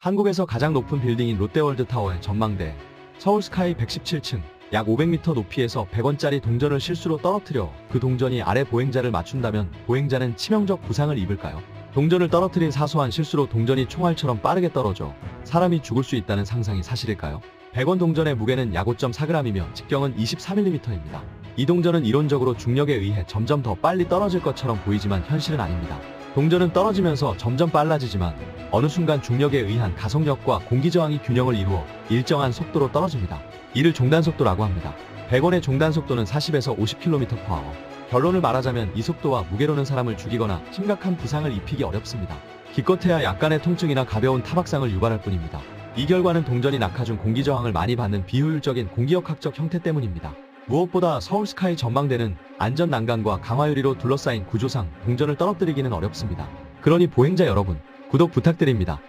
한국에서 가장 높은 빌딩인 롯데월드 타워의 전망대 서울 스카이 117층 약 500m 높이에서 100원짜리 동전을 실수로 떨어뜨려 그 동전이 아래 보행자를 맞춘다면 보행자는 치명적 부상을 입을까요? 동전을 떨어뜨린 사소한 실수로 동전이 총알처럼 빠르게 떨어져 사람이 죽을 수 있다는 상상이 사실일까요? 100원 동전의 무게는 약 5.4g이며 직경은 24mm입니다. 이 동전은 이론적으로 중력에 의해 점점 더 빨리 떨어질 것처럼 보이지만 현실은 아닙니다. 동전은 떨어지면서 점점 빨라지지만 어느 순간 중력에 의한 가속력과 공기 저항이 균형을 이루어 일정한 속도로 떨어집니다. 이를 종단속도라고 합니다. 100원의 종단속도는 40에서 50km/h. 결론을 말하자면 이 속도와 무게로는 사람을 죽이거나 심각한 부상을 입히기 어렵습니다. 기껏해야 약간의 통증이나 가벼운 타박상을 유발할 뿐입니다. 이 결과는 동전이 낙하준 공기 저항을 많이 받는 비효율적인 공기역학적 형태 때문입니다. 무엇보다 서울스카이 전망대는 안전 난간과 강화유리로 둘러싸인 구조상 동전을 떨어뜨리기는 어렵습니다. 그러니 보행자 여러분, 구독 부탁드립니다.